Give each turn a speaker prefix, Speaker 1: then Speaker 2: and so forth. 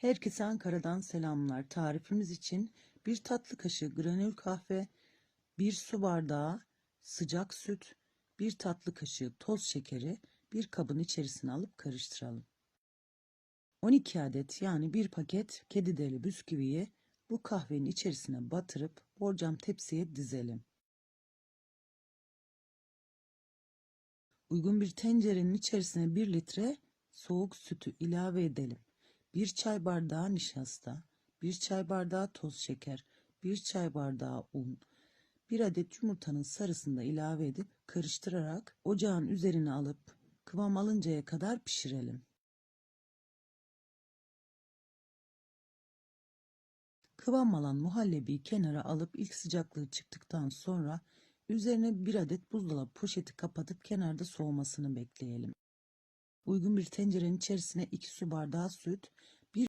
Speaker 1: Herkese Ankara'dan selamlar. Tarifimiz için bir tatlı kaşığı granül kahve, bir su bardağı sıcak süt, bir tatlı kaşığı toz şekeri bir kabın içerisine alıp karıştıralım. 12 adet yani bir paket kedi deli bisküviyi bu kahvenin içerisine batırıp borcam tepsiye dizelim. Uygun bir tencerenin içerisine 1 litre soğuk sütü ilave edelim. 1 çay bardağı nişasta, 1 çay bardağı toz şeker, 1 çay bardağı un, 1 adet yumurtanın sarısını da ilave edip karıştırarak ocağın üzerine alıp kıvam alıncaya kadar pişirelim. Kıvam alan muhallebiyi kenara alıp ilk sıcaklığı çıktıktan sonra üzerine bir adet buzdolabı poşeti kapatıp kenarda soğumasını bekleyelim. Uygun bir tencerenin içerisine 2 su bardağı süt